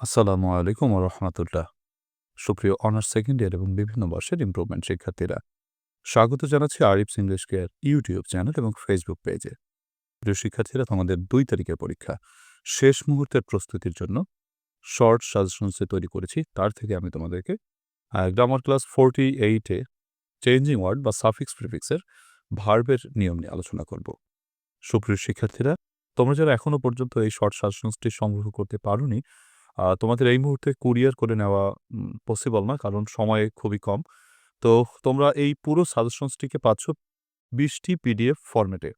আসসালামু আলাইকুম রহমতুল্লাহ। সুপ্রিয় অনার্স সেকেন্ড ইয়ার এবং বিভিন্ন বর্ষের ইমপ্রুভমেন্ট শিক্ষার্থীরা, স্বাগত জানাচ্ছি Arif's English care YouTube channel এবং ফেসবুক পেজে প্রিয় শিক্ষার্থীরা, তোমাদের দুই তারিখের পরীক্ষা। শেষ মুহূর্তের প্রস্তুতির জন্য শর্ট সাজেশনসে তৈরি করেছি, তার থেকে আমি তোমাদেরকে গ্রামার ক্লাস ফোরটি এইটে চেঞ্জিং ওয়ার্ড বা সাফিক্স প্রিফিক্সের ভার্বের নিয়ম নিয়ে আলোচনা করব। সুপ্রিয় শিক্ষার্থীরা, তোমরা যারা এখনও পর্যন্ত এই শর্ট সাজেশনসটি সংগ্রহ করতে পারোনি তোমাদের এই মুহূর্তে কুরিয়ার করে নেওয়া পসিবল না, কারণ সময় খুবই কম। তো তোমরা এই পুরো সাজেশনসটিকে পাচ্ছ বিশটি পিডিএফ ফরম্যাটে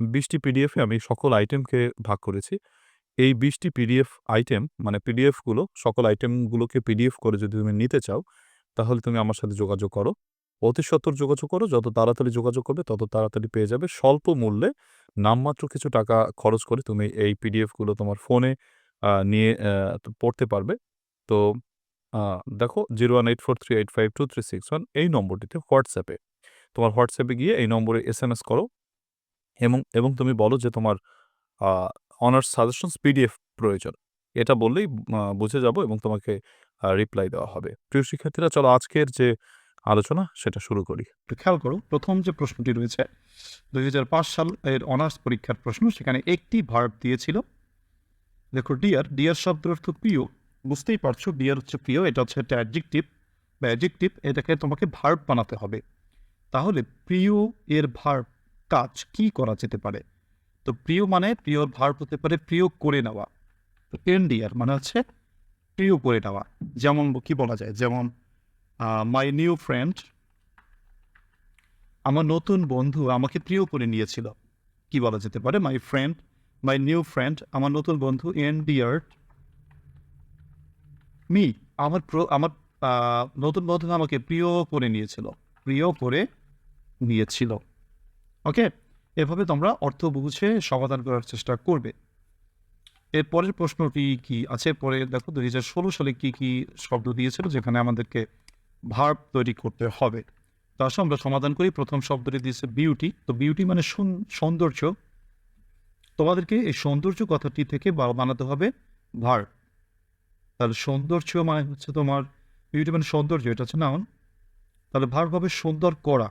বিশটি পিডিএফে আমি সকল আইটেমকে ভাগ করেছি। এই বিশটি পিডিএফ আইটেম মানে পিডিএফগুলো সকল আইটেমগুলোকে পিডিএফ করে যদি তুমি নিতে চাও, তাহলে তুমি আমার সাথে যোগাযোগ করো। অতি সত্বর যোগাযোগ করো, যত তাড়াতাড়ি যোগাযোগ করবে, তত তাড়াতাড়ি পেয়ে যাবে। স্বল্প মূল্যে নামমাত্র কিছু টাকা খরচ করে তুমি এই পিডিএফগুলো তোমার ফোনে নিয়ে পড়তে পারবে। তো দেখো zero one eight four three eight five two three six one এই নম্বরটিতে হোয়াটসঅ্যাপে। তোমার হোয়াটসঅ্যাপে গিয়ে এই নম্বরে এস এম এস করো এবং এবং তুমি বলো যে তোমার অনার্স সাজেশনস পিডিএফ প্রয়োজন। এটা বললেই বুঝে যাব এবং তোমাকে রিপ্লাই দেওয়া হবে। প্রিয় শিক্ষার্থীরা, চলো আজকের যে আলোচনা, সেটা শুরু করি। একটু খেয়াল করো, প্রথম যে প্রশ্নটি রয়েছে, দুই সাল এর অনার্স পরীক্ষার প্রশ্ন, সেখানে একটি ভার্ব দিয়েছিল। দেখো ডিয়ার ডিয়ার শব্দের অর্থ প্রিয়। বুঝতেই পারছ ডিয়ার হচ্ছে প্রিয়, এটা হচ্ছে একটা অ্যাডজেক্টিভ বা অ্যাডজেক্টিভ এটাকে তোমাকে ভার্ব বানাতে হবে। তাহলে প্রিয় এর ভার্ব কাজ কি করা যেতে পারে? তো প্রিয় মানে প্রিয়র ভার্ব হতে পারে প্রিয় করে নেওয়া। তো এন ডিয়ার মানে হচ্ছে প্রিয় করে নেওয়া। যেমন কি বলা যায়? যেমন মাই নিউ ফ্রেন্ড আমার নতুন বন্ধু আমাকে প্রিয় করে নিয়েছিল। কি বলা যেতে পারে? My friend my new friend আমার নতুন বন্ধু এন ডিয়ার মি, আমার আমার নতুন বন্ধু আমাকে প্রিয় করে নিয়েছিল। প্রিয় করে নিয়েছিল। ওকে? এভাবে তোমরা অর্থ বুঝে সমাধান করার চেষ্টা করবে। এর পরের প্রশ্নটি কি আছে? পরে দেখো, দুই হাজার ষোলো সালে কী কী শব্দ দিয়েছিল যেখানে আমাদেরকে ভার্ব তৈরি করতে হবে। তো আমরা সমাধান করি। প্রথম শব্দটি দিয়েছে বিউটি। তো বিউটি মানে সুন- সৌন্দর্য। তোমাদেরকে এই সৌন্দর্য কথাটি থেকে বানাতে হবে। ভার। তাহলে সৌন্দর্য মানে হচ্ছে তোমার বিউটি মানে সৌন্দর্য, এটা হচ্ছে নাউন তাহলে ভার হবে সুন্দর করা।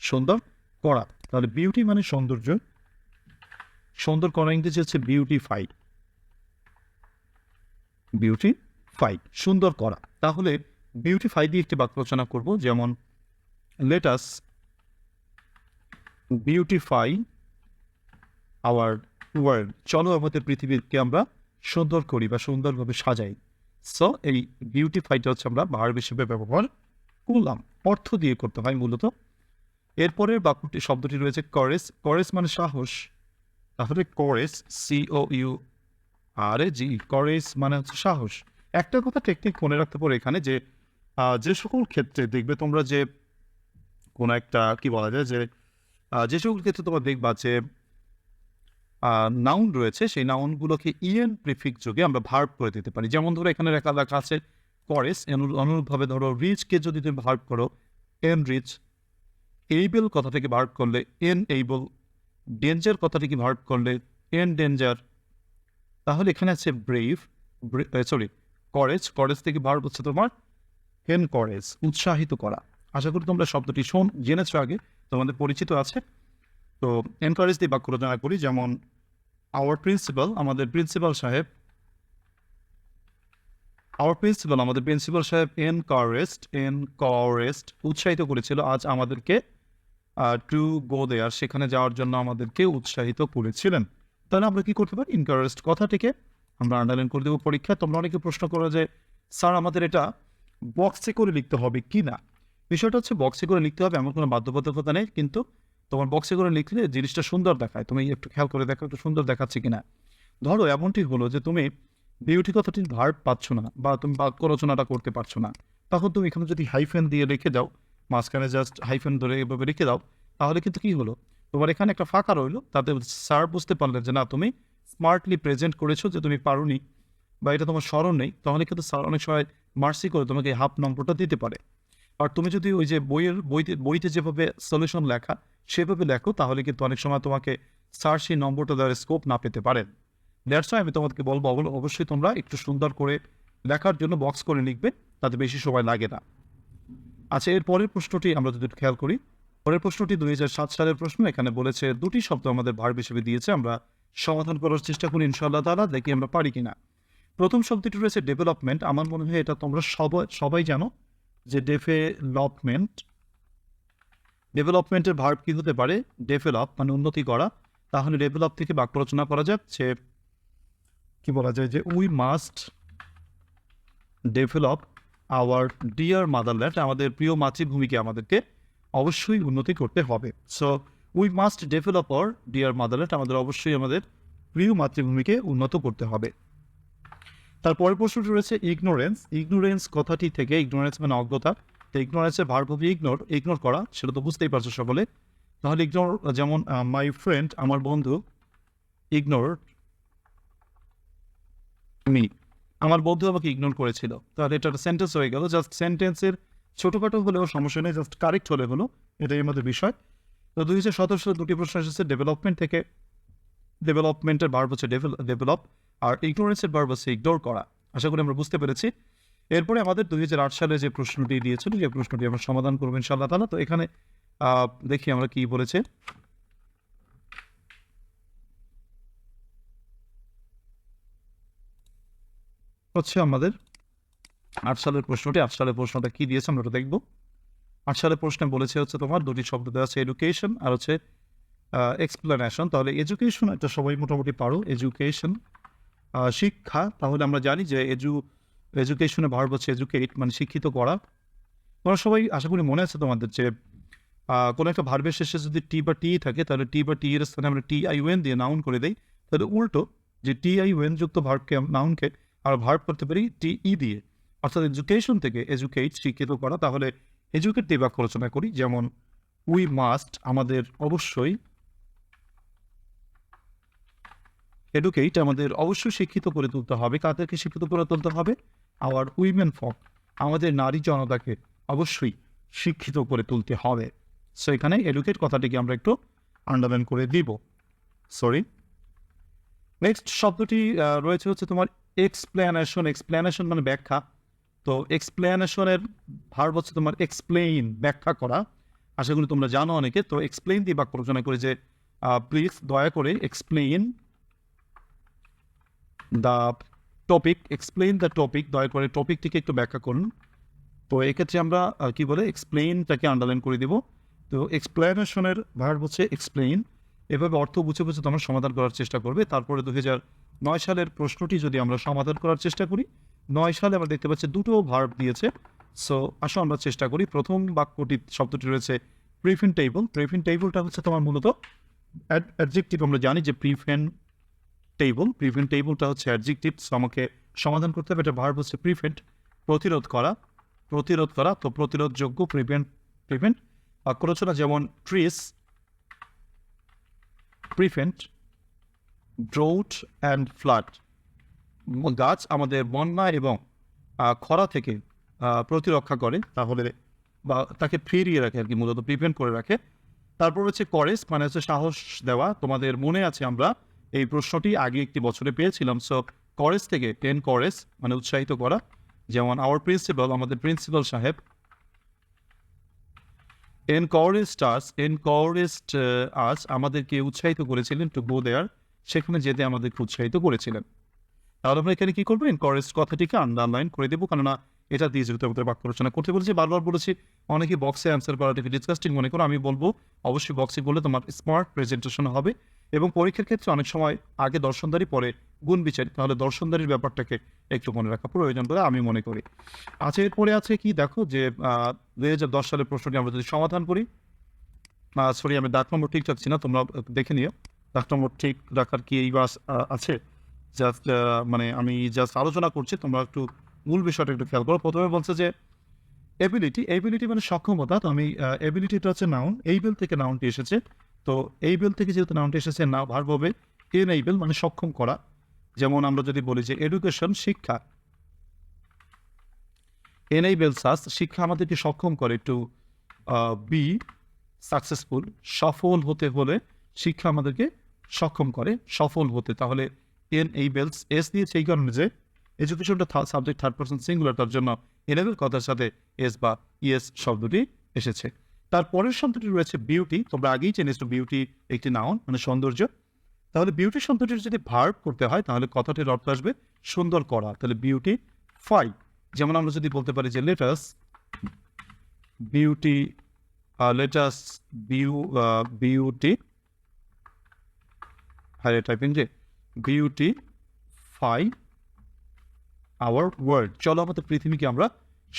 সুন্দর করা। তাহলে বিউটি মানে সৌন্দর্য। সুন্দর করা ইংরেজি হচ্ছে বিউটিফাই বিউটিফাই সুন্দর করা। তাহলে বিউটিফাই দিয়ে একটি বাক্য রচনা করব, যেমন লেটাস বিউটিফাই আওয়ার ওয়ার্ল্ড চলো আমাদের পৃথিবীকে আমরা সুন্দর করি বা সুন্দরভাবে সাজাই। সো এই বিউটিফাইটা হচ্ছে আমরা ভার্ব হিসেবে ব্যবহার করলাম। অর্থ দিয়ে করতে হয় মূলত। এরপরের বাক্যটি, শব্দটি রয়েছে করেস। করেস মানে সাহস। তাহলে করেস সিও ইউ আর এ জি করেস মানে হচ্ছে সাহস। একটা কথা টেকনিক মনে রাখতে পারো এখানে যে যে সকল ক্ষেত্রে দেখবে তোমরা যে কোনো একটা, কি বলা যায় যে যে সকল ক্ষেত্রে তোমরা দেখবা যে নাউন রয়েছে, সেই নাউনগুলোকে ইএন প্রিফিক যোগে আমরা ভার্ব করে দিতে পারি। যেমন ধরো এখানে রেখা লেখা আছে করেস অনুরূপভাবে ধরো রিচকে যদি তুমি ভার্ব করো এন রিচ এইবেল কথা থেকে ভার্ব করলে এন এইবল ডেঞ্জার কথাটিকে ভার্ব করলে এন ডেঞ্জার তাহলে এখানে আছে ব্রেভ সরি করেজ করেজ থেকে ভার্ব হচ্ছে তোমার হেন করেজ উৎসাহিত করা। আশা করি তোমরা শব্দটি শোন, জেনেছো আগে, তোমাদের পরিচিত আছে। তো এনকারেজ দিয়ে বাক্য রচনা করি, যেমন আওয়ার প্রিন্সিপাল আমাদের প্রিন্সিপাল সাহেব আওয়ার প্রিন্সিপাল আমাদের প্রিন্সিপাল সাহেব এনকারেস্ট এনকারেস্ট উৎসাহিত করেছিল, আজ আমাদেরকে টু গো দেয়ার সেখানে যাওয়ার জন্য আমাদেরকে উৎসাহিত করেছিলেন। তাহলে আমরা কি করতে পারি? ইনকারেস্ট কথাটিকে আমরা আন্ডারলাইন করে দেবো পরীক্ষায়। তোমরা অনেকে প্রশ্ন করো যে, স্যার, আমাদের এটা বক্সে করে লিখতে হবে কি না? বিষয়টা হচ্ছে বক্সে করে লিখতে হবে, এমন কোনো বাধ্যবাধকতা নেই, কিন্তু তোমার বক্সে করে লিখলে জিনিসটা সুন্দর দেখায়। তুমি একটু খেয়াল করে দেখো একটু সুন্দর দেখাচ্ছে কিনা। ধরো এমনটি হলো যে তুমি বিউটি কথাটির ভার্ব পাচ্ছ না বা তুমি বাক্য রচনাটা করতে পারছ না। তখন তুমি এখানে যদি হাইফেন দিয়ে রেখে দাও, মাঝখানে জাস্ট হাইফেন ধরে এভাবে রেখে দাও, তাহলে কিন্তু কি হলো? তোমার এখানে একটা ফাঁকা রইল, তাতে স্যার বুঝতে পারলেন যে না, তুমি স্মার্টলি প্রেজেন্ট করেছ যে তুমি পারোনি বা এটা তোমার স্মরণ নেই, তাহলে কিন্তু স্যার অনেক সময় মার্সি করে তোমাকে হাফ নম্বরটা দিতে পারে। আর তুমি যদি ওই যে বইয়ের বইতে বইতে যেভাবে সলিউশন লেখা সেভাবে লেখো, তাহলে কিন্তু অনেক সময় তোমাকে স্যার সেই নম্বরটা দেওয়ার স্কোপ না পেতে পারেন দ্যাটস আমি তোমাদেরকে বলব অবশ্যই তোমরা একটু সুন্দর করে লেখার জন্য বক্স করে লিখবে, তাতে বেশি সময় লাগে না। আচ্ছা এর পরের প্রশ্নটি আমরা যদি খেয়াল করি, পরের প্রশ্নটি দুই হাজার সাত সালের প্রশ্ন, এখানে বলেছে, দুটি শব্দ আমাদের ভার্ব হিসেবে দিয়েছে, আমরা সমাধান করার চেষ্টা করি ইনশাল্লাহ তালা দেখি আমরা পারি কিনা। প্রথম শব্দটি রয়েছে ডেভেলপমেন্ট আমার মনে হয় এটা তোমরা সবাই সবাই জানো যে ডেভেলপমেন্ট ডেভেলপমেন্টের ভার্ব কি হতে পারে? ডেভেলপ মানে উন্নতি করা। তাহলে ডেভেলপ থেকে বাক্য রচনা করা যাক যে, কি বলা যায় যে we must develop our dear motherland আমাদের প্রিয় মাতৃভূমিকে আমাদেরকে অবশ্যই উন্নতি করতে হবে। So we must develop our dear motherland আমাদের অবশ্যই আমাদের প্রিয় মাতৃভূমিকে উন্নত করতে হবে। তারপরের প্রশ্নটি রয়েছে ইগনোরেন্স ইগনোরেন্স কথাটি থেকে ইগনোরেন্স মানে অজ্ঞতা। তো ইগনোরেন্সের ভার্ব হবে ইগনোর ইগনোর করা, সেটা তো বুঝতেই পারছ সকলে। তাহলে ইগনোর যেমন মাই ফ্রেন্ড আমার বন্ধু ইগনোর মি আমার বন্ধু আমাকে ইগনোর করেছিল। তাহলে এটা একটা সেন্টেন্স হয়ে গেল জাস্ট সেন্টেন্সের ছোটোখাটো হলেও সমস্যা নেই জাস্ট কারেক্ট হলে হলো, এটাই আমাদের বিষয়। তো দুই হাজার সতেরো সালে দুটি প্রশ্ন এসেছে ডেভেলপমেন্ট থেকে। ডেভেলপমেন্টের ভার্ব হচ্ছে ডেভেলপ আর ইগনোরেন্সের ভার্ব হচ্ছে ইগনোর করা। আশা করি আমরা বুঝতে পেরেছি। এরপরে আমাদের দুই হাজার আট সালে যে প্রশ্নটি দিয়েছিল যে প্রশ্নটি আমরা সমাধান করব ইনশাআল্লাহ তালা তো এখানে দেখি আমরা কি বলেছে। হচ্ছে আমাদের আট সালের প্রশ্নটি। আট সালের প্রশ্নটা কি দিয়েছে আমরা ওটা দেখব। আট সালের প্রশ্নে বলেছে হচ্ছে তোমার দুটি শব্দ দেওয়া আছে এডুকেশন আর হচ্ছে এক্সপ্লেনেশন তাহলে এডুকেশন এটা সবাই মোটামুটি পারো। এডুকেশন শিক্ষা, তাহলে আমরা জানি যে এজু এডুকেশনে ভার্ব হচ্ছে এডুকেট মানে শিক্ষিত করা। তোমরা সবাই আশা করি মনে আছে তোমাদের যে কোনো একটা ভার্বের শেষে যদি টি বা টি থাকে, তাহলে টি বা টি এর স্থানে আমরা টি আই ওয়েন দিয়ে নাউন করে দেই। তাহলে উল্টো যে টি আই ওয়েন যুক্ত ভার্বকে নাউনকে আর ভার্ব করতে পারি টি ই দিয়ে। অর্থাৎ এডুকেশন থেকে এডুকেট শিক্ষিত করা। তাহলে এডুকেট দিয়ে বাক্য রচনা করি, যেমন উই মাস্ট আমাদের অবশ্যই। এডুকেট আমাদের অবশ্যই শিক্ষিত করে তুলতে হবে। কাদেরকে শিক্ষিত করে তুলতে হবে? আওয়ার উইমেন ফক আমাদের নারী জনতাকে অবশ্যই শিক্ষিত করে তুলতে হবে। সো এখানে এডুকেট কথাটিকে আমরা একটু আন্ডারলাইন করে দিব। সরি নেক্সট শব্দটি রয়েছে হচ্ছে তোমার এক্সপ্লেনেশন এক্সপ্লেনেশন মানে ব্যাখ্যা। তো এক্সপ্লেনেশনের ভার হচ্ছে তোমার এক্সপ্লেইন ব্যাখ্যা করা। আশা করি তোমরা জানো অনেকে। তো এক্সপ্লেইন দিয়ে বাক্য রচনা করে যে প্লিজ দয়া করে explain the topic explain the topic দয়া করে টপিকটিকে একটু ব্যাখ্যা করুন। তো এক্ষেত্রে আমরা কি বলে এক্সপ্লেইনটাকে আন্ডারলাইন করে দিব। তো এক্সপ্লেনেশনের ভার্ব হচ্ছে এক্সপ্লেইন এভাবে অর্থ বুঝে বুঝে তোমরা সমাধান করার চেষ্টা করবে। তারপরে দু হাজার নয় সালের প্রশ্নটি যদি আমরা সমাধান করার চেষ্টা করি, নয় সালে আমরা দেখতে পাচ্ছি দুটো ভার্ব দিয়েছে। সো আসো আমরা চেষ্টা করি। প্রথম বাক্যটি, শব্দটি রয়েছে প্রিফিন টেবল প্রিফিন টেবলটা হচ্ছে তোমার মূলত অ্যাডজেক্টিভ আমরা জানি যে প্রিফেন টেবল প্রিভেন্ট টেবলটা হচ্ছে অ্যাডজেক্টিভ আমাকে সমাধান করতে হবে। এটা ভার্ব হচ্ছে প্রিভেন্ট প্রতিরোধ করা প্রতিরোধ করা, তো প্রতিরোধযোগ্য প্রিভেন্ট প্রিভেন্ট বাক্য রচনা যেমন trees prevent drought and flood গাছ আমাদের বন্যা এবং খরা থেকে প্রতিরক্ষা করে, তাহলে বা তাকে ফিরিয়ে রাখে আর কি, মূলত প্রিভেন্ট করে রাখে। তারপর হচ্ছে করেস মানে হচ্ছে সাহস দেওয়া। তোমাদের মনে আছে আমরা এই প্রশ্নটি আগে একটি বছরে পেয়েছিলাম। সো করেজ থেকে টেন করেজ মানে উৎসাহিত করা। যেমন আওয়ার প্রিন্সিপাল আমাদের প্রিন্সিপাল সাহেব। এনকরেজড আস এনকরেজড আস আমাদেরকে উৎসাহিত করেছিলেন টু গো দেয়ার সেখানে যেতে আমাদেরকে উৎসাহিত করেছিলেন। তাহলে আমরা এখানে কি করব? এনকরেজ কথাটিকে আন্ডারলাইন করে দেবো, কেননা এটা দিয়ে যেহেতু আমাদের বাক্য রচনা করতে বলেছি, বারবার বলেছি, অনেকে বক্সে অ্যান্সার করাটাকে ডিসকাস্টিং মনে করো, আমি বলব, অবশ্যই বক্সে বললে তোমার স্মার্ট প্রেজেন্টেশন হবে। এবং পরীক্ষার ক্ষেত্রে অনেক সময় আগে দর্শনদারি, পরে গুণ বিচারি। তাহলে দর্শনদারির ব্যাপারটাকে একটু মনে রাখা প্রয়োজন বলে আমি মনে করি। আচ্ছা এরপরে আছে কি দেখো যে দুই হাজার দশ সালের প্রশ্নটি আমরা যদি সমাধান করি। সরি, আমি দাগ নম্বর ঠিক চাচ্ছি না, তোমরা দেখে নিও। দাগ নম্বর ঠিক রাখার কি এই বাস আছে? জাস্ট মানে আমি জাস্ট আলোচনা করছি, তোমরা একটু মূল বিষয়টা একটু খেয়াল করো। প্রথমে বলছে যে এবিলিটি এবিলিটি মানে সক্ষমতা। তো আমি এবিলিটিটা হচ্ছে নাউন এই বিল থেকে নাউনটি এসেছে। তো এই বিল থেকে যেহেতু নাউনটি এসেছে, না ভার্ব হবে মানে সক্ষম করা। যেমন আমরা যদি বলি যে এডুকেশন শিক্ষা। এনেইবেল সাস, শিক্ষা আমাদেরকে সক্ষম করে টু বি সাকসেসফুল সফল হতে হলে শিক্ষা আমাদেরকে সক্ষম করে, সফল হতে। তাহলে এন এই বেলস এস দিয়েছে এই কারণে যে এডুকেশনটা সাবজেক্ট থার্ড পার্সন সিঙ্গুলার তার জন্য এনেবেল কথার সাথে এস বা ইএস শব্দটি এসেছে। তারপরের শব্দটি রয়েছে বিউটি তোমরা আগেই জেনেছো বিউটি একটি নাউন মানে সৌন্দর্য। তাহলে বিউটি শব্দটির যদি ভার্ব করতে হয়, তাহলে কথাটির অর্থ আসবে সুন্দর করা। তাহলে বিউটি ফাই যেমন আমরা যদি বলতে পারি যে let us beauty let us beau beauty হ্যাঁ টাইপিং যে বিউটি ফাই আওয়ার ওয়ার্ল্ড চলো, আমাদের পৃথিবীকে আমরা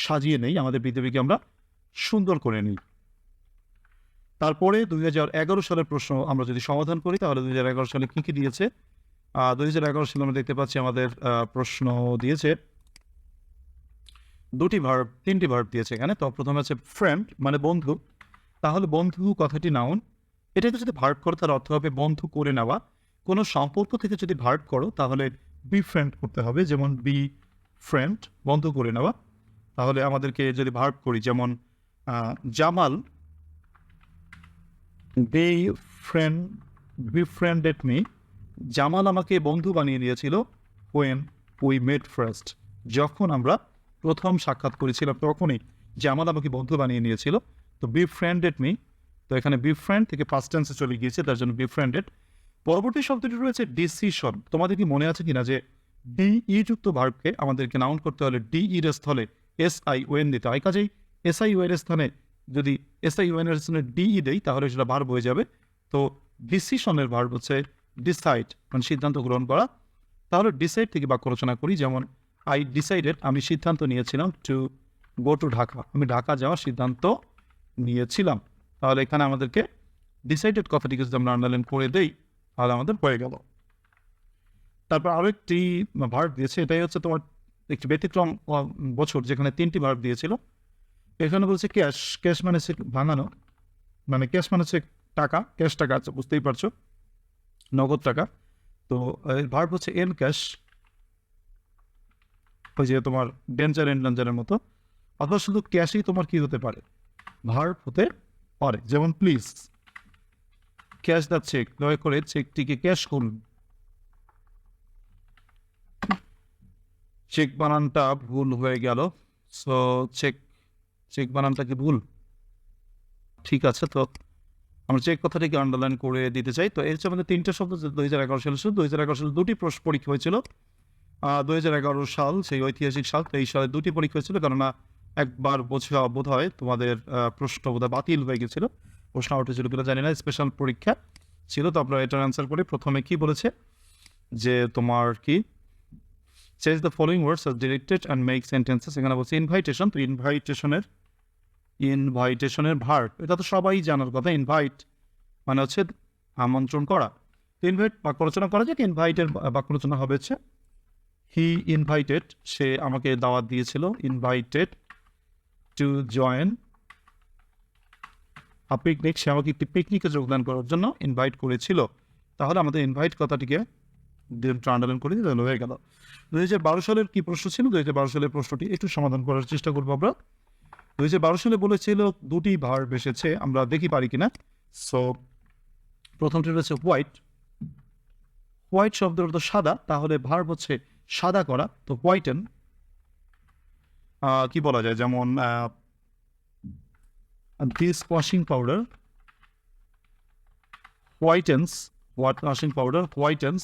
সাজিয়ে নেই, আমাদের পৃথিবীকে আমরা সুন্দর করে নিই। তারপরে দুই হাজার এগারো সালের প্রশ্ন আমরা যদি সমাধান করি, তাহলে দুই হাজার এগারো সালে কী কী দিয়েছে? দুই হাজার এগারো সালে আমরা দেখতে পাচ্ছি আমাদের প্রশ্ন দিয়েছে, দুটি ভার্ব তিনটি ভার্ব দিয়েছে এখানে। তো প্রথমে আছে ফ্রেন্ড মানে বন্ধু। তাহলে বন্ধু কথাটি নাউন এটাকে যদি ভার্ব করো, তার অর্থ হবে বন্ধু করে নেওয়া। কোনো সম্পর্ক থেকে যদি ভার্ব করো, তাহলে বি ফ্রেন্ড করতে হবে, যেমন বি ফ্রেন্ড বন্ধু করে নেওয়া। তাহলে আমাদেরকে যদি ভার্ব করি, যেমন Jamal befriend befriended me Jamal আমাকে বন্ধু বানিয়ে দিয়েছিল ওয়েন উই মেড ফার্স্ট যখন আমরা প্রথম সাক্ষাৎ করেছিলাম তখনই জামাল আমাকে বন্ধু বানিয়ে নিয়েছিল। তো বি ফ্রেন্ডেড মি তো এখানে বি ফ্রেন্ড থেকে ফার্স্ট টেন্সে চলে গিয়েছে, তার জন্য বি ফ্রেন্ডেড পরবর্তী শব্দটি রয়েছে ডিসিশন তোমাদের কি মনে আছে কিনা যে ডি ই যুক্ত ভার্বকে আমাদেরকে নাউন করতে হলে ডি এর স্থলে এস আই ওয়েন দিতে হয়। কাজেই এস আই ওয়েন এর স্থানে যদি এস আই ওয়েন এর স্থানে ডি ই দেই, তাহলে সেটা ভার্ব হয়ে যাবে। তো ডিসিশনের ভার্ব হচ্ছে ডিসাইড মানে সিদ্ধান্ত গ্রহণ করা। তাহলে ডিসাইড থেকে বাক্য রচনা করি, যেমন আই ডিসাইডেড আমি সিদ্ধান্ত নিয়েছিলাম টু গো টু ঢাকা আমি ঢাকা যাওয়ার সিদ্ধান্ত নিয়েছিলাম। তাহলে এখানে আমাদেরকে ডিসাইডেড কথাটিকে যদি আমরা আন্ডারলাইন করে দেই, তাহলে আমাদের হয়ে গেল। তারপর আরও একটি ভার্ব দিয়েছে, এটাই হচ্ছে তোমার একটি ব্যতিক্রম বছর, যেখানে তিনটি ভার্ব দিয়েছিল। এখানে বলছে ক্যাশ ক্যাশ মানে হচ্ছে ভাঙানো মানে ক্যাশ মানে হচ্ছে টাকা, ক্যাশ টাকা আছে বুঝতেই পারছ, নগদ টাকা। তো ভার্ব হচ্ছে এন ক্যাশ ওই যে তোমার ডেঞ্জার এন্ড ডেঞ্জারের মতো, অথবা শুধু ক্যাশই তোমার কি হতে পারে? ভার্ব হতে পারে, যেমন প্লিজ ক্যাশ দ্য চেক দয়া করে চেকটিকে ক্যাশ করুন। চেক বানানটা ভুল হয়ে গেল সো চেক চেক বানানটা কি ভুল। ঠিক আছে, তো আমরা চেক কথাটিকে আন্ডারলাইন করে দিতে চাই, তো এর আমাদের তিনটে শব্দ দুই হাজার এগারো সালে শুধু দুই হাজার এগারো সালে দুটি প্রশ্ন পরীক্ষা হয়েছিল। দুই হাজার এগারো সাল, সেই ঐতিহাসিক সাল এই সালে দুটি পরীক্ষা হয়েছিল, কেননা একবার বোঝা বোধ হয় তোমাদের প্রশ্ন বোধহয় বাতিল হয়ে গেছিল, প্রশ্ন উঠেছিল কিনা জানি না স্পেশাল পরীক্ষা ছিল, তো আমরা এটার অ্যান্সার করি। প্রথমে কি বলেছে? যে তোমার কি change the following words are directed and make sentences এখানে বলছে ইনভাইটেশন তো ইনভাইটেশনের ইনভাইটেশনের ভার। এটা তো সবাই জানার কথা ইনভাইট মানে হচ্ছে আমন্ত্রণ করা। তো ইনভাইট বাক্য রচনা করা যাক ইনভাইটের বাক্য রচনা হবে হচ্ছে হি ইনভাইটেড সে আমাকে দাওয়াত দিয়েছিল invited to join a picnic সে আমাকে একটি পিকনিকে যোগদান করার জন্য ইনভাইট করেছিল। তাহলে আমাদের ইনভাইট কথাটিকে আন্ডারলাইন করে দিতে হয়ে গেল। দুই হাজার বারো সালের কি প্রশ্ন ছিল? দুই হাজার বারো সালের প্রশ্নটি একটু সমাধান করার চেষ্টা করব আমরা। দুই হাজার বারো সালে বলেছিল, দুটি ভার্ব এসেছে, আমরা দেখি পারি কিনা। সো প্রথমটি রয়েছে হোয়াইট হোয়াইট শব্দের অর্থ সাদা, তাহলে ভার্ব হচ্ছে সাদা করা, তো হোয়াইটেন কি বলা যায়? যেমন this washing powder whitens what washing powder whitens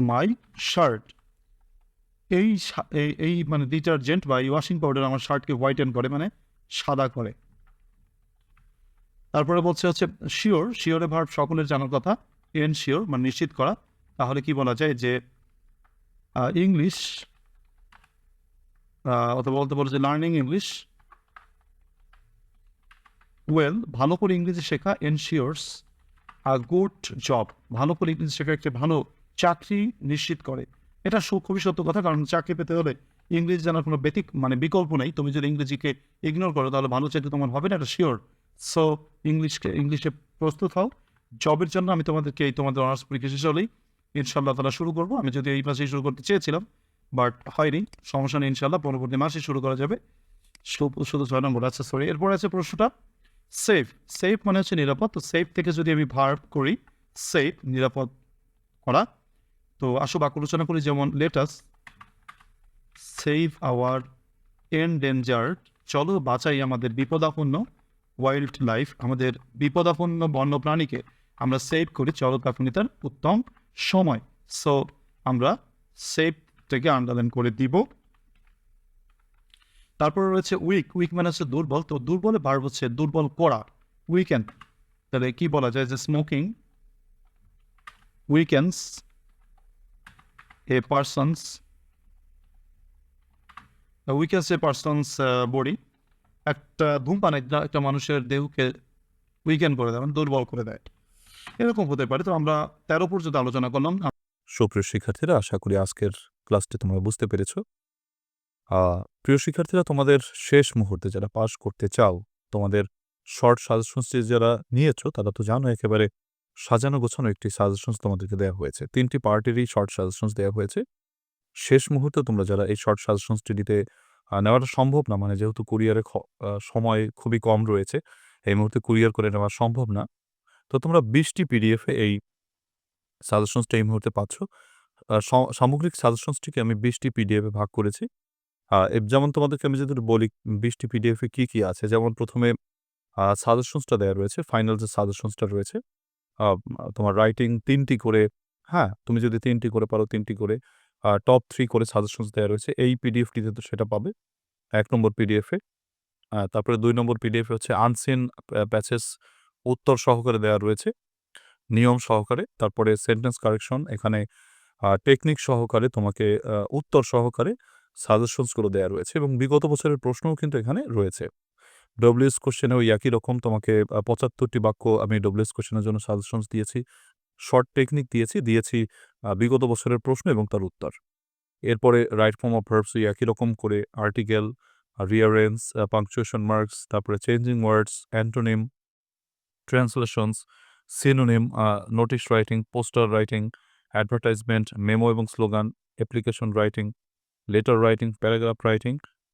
my shirt. এই এই- মানে ডিটারজেন্ট বা এই ওয়াশিং পাউডার আমার শার্টকে হোয়াইটেন করে মানে সাদা করে। তারপরে বলছে হচ্ছে শিওর, শিওরে ভার্ব সকলের জানার কথা, এন শিওর মানে নিশ্চিত করা। তাহলে কি বলা যায় যে ইংলিশ অথবা বলতে পারো যে লার্নিং ইংলিশ, ওয়েল, ভালো করে ইংরেজি শেখা এনশিওর্স আ গুড জব। ভালো করে ইংরেজি শেখা, একটা ভালো চাকরি নিশ্চিত করে। এটা খুবই সত্য কথা, কারণ চাকরি পেতে হলে ইংরেজি জানার কোনো ব্যতিক মানে বিকল্প নেই। তুমি যদি ইংরেজিকে ইগনোর করো, তাহলে ভালো চাকরি তোমার হবে না, এটা শিওর সো ইংলিশকে, ইংলিশে প্রস্তুত হও। জবের জন্য আমি তোমাদেরকে এই, তোমাদের অনার্স পরীক্ষা শেষ হলেই ইনশাল্লাহ তারা শুরু করব। আমি যদি এই মাসেই শুরু করতে চেয়েছিলাম বাট হয়নি, সমস্যা নেই ইনশাল্লাহ পরবর্তী মাসে শুরু করা যাবে। শুধু ছয় নম্বর আচ্ছা সরি এরপর আছে প্রশ্নটা। সেফ সেফ মানে হচ্ছে নিরাপদ। তো সেফ থেকে যদি আমি ভার্ব করি সেফ নিরাপদ করা তো আসো বাক্য রচনা করি যেমন লেটাস সেভ আওয়ার এনডেঞ্জার্ড চলো বাঁচাই আমাদের বিপদাপন্ন ওয়াইল্ড লাইফ আমাদের বিপদাপন্ন বন্যপ্রাণীকে আমরা সেভ করি, চলো তখনই তার উত্তম সময়। সো আমরা সেভ থেকে আন্ডারলাইন করে দিব। তারপর রয়েছে উইক উইক মানে হচ্ছে দুর্বল। তো দুর্বলে বার হচ্ছে দুর্বল করা উইকেন্ড তাহলে কি বলা যায় যে smoking weakens a person's weakens a person's body একটা ধূমপান একটা মানুষের দেহকে উইকেন্ড করে দেয় মানে দুর্বল করে দেয়। এরকম হতে পারে। তো আমরা তেরো পর্যন্ত আলোচনা করলাম। সুপ্রিয় শিক্ষার্থীরা, আশা করি আজকের ক্লাসটি তোমরা বুঝতে পেরেছ। প্রিয় শিক্ষার্থীরা, তোমাদের শেষ মুহূর্তে যারা পাস করতে চাও, তোমাদের শর্ট সাজেশনস যারা নিয়েছো, তারা তো জানো একেবারে সাজানো গোছানো একটি সাজেশনস তোমাদেরকে দেওয়া হয়েছে। তিনটি পার্টেরই শর্ট সাজেশনস দেওয়া হয়েছে। শেষ মুহূর্তে তোমরা যারা এই শর্ট সাজেশনসটি দিতে নেওয়াটা সম্ভব না মানে যেহেতু কুরিয়ারে সময় খুবই কম রয়েছে, এই মুহূর্তে কুরিয়ার করে নেওয়া সম্ভব না। তো তোমরা বিশটি পিডিএফে এই সাজেশনসটা এই মুহূর্তে পাচ্ছ। সামগ্রিক সাজেশনসটিকে আমি বিশটি পিডিএফে ভাগ করেছি। যেমন তোমাদেরকে আমি যদি বলি বিশটি পিডিএফে কি কি আছে, যেমন প্রথমে সাজেশনসটা দেওয়া রয়েছে ফাইনাল যে সাজেশনসটা রয়েছে তোমার রাইটিং তিনটি করে হ্যাঁ তুমি যদি তিনটি করে পারো, তিনটি করে টপ থ্রি করে সাজেশনস দেওয়া রয়েছে, এই পিডিএফটিতে তো সেটা পাবে, এক নম্বর পিডিএফে তারপরে দুই নম্বর পিডিএফে হচ্ছে আনসিন প্যাচেস উত্তর সহকারে দেওয়া রয়েছে, নিয়ম সহকারে, তারপরে সেন্টেন্স কারেকশন এখানে টেকনিক সহকারে তোমাকে উত্তর সহকারে সাজেশনসগুলো দেওয়া রয়েছে এবং বিগত বছরের প্রশ্নও কিন্তু এখানে রয়েছে। ডব্লিউএস কোশ্চেনে ওই একই রকম। তোমাকে পঁচাত্তরটি বাক্য আমি ডব্লিউএস কোশ্চেনের জন্য সাজেশনস দিয়েছি। শর্ট টেকনিক দিয়েছি দিয়েছি বিগত বছরের প্রশ্ন এবং তার উত্তর। এরপরে রাইট ফর্ম অফ ভার্বস একই রকম করে আর্টিকেল রিয়ারেন্স পাংচুয়েশন মার্কস তারপরে changing words antonym translations synonym notice writing poster writing advertisement memo এবং slogan application writing letter writing paragraph writing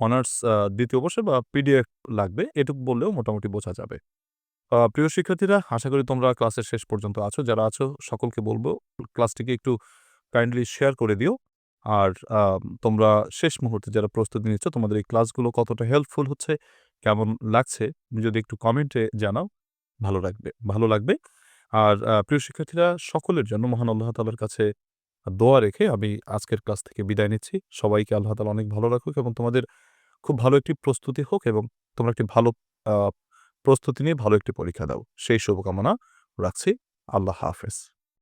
honours দ্বিতীয় বর্ষে বা পিডিএফ লাগবে, এটুকু বললেও মোটামুটি বোঝা যাবে। প্রিয় শিক্ষার্থীরা, আশা করি তোমরা ক্লাসের শেষ পর্যন্ত আছো। যারা আছো, সকলকে বলব, ক্লাসটিকে একটু কাইন্ডলি শেয়ার করে দিও। আর তোমরা শেষ মুহূর্তে যারা প্রস্তুতি নিচ্ছ, তোমাদের এই ক্লাসগুলো কতটা হেল্পফুল হচ্ছে, কেমন লাগছে, যদি একটু কমেন্টে জানাও, ভালো লাগবে ভালো লাগবে। আর প্রিয় শিক্ষার্থীরা, সকলের জন্য মহান আল্লাহ তালার কাছে দোয়া রেখে আমি আজকের ক্লাস থেকে বিদায় নিচ্ছি। সবাইকে আল্লাহ তালা অনেক ভালো রাখুক এবং তোমাদের খুব ভালো একটি প্রস্তুতি হোক এবং তোমরা একটি ভালো প্রস্তুতি নিয়ে ভালো একটি পরীক্ষা দাও। সেই শুভকামনা রাখছি। আল্লাহ হাফেজ।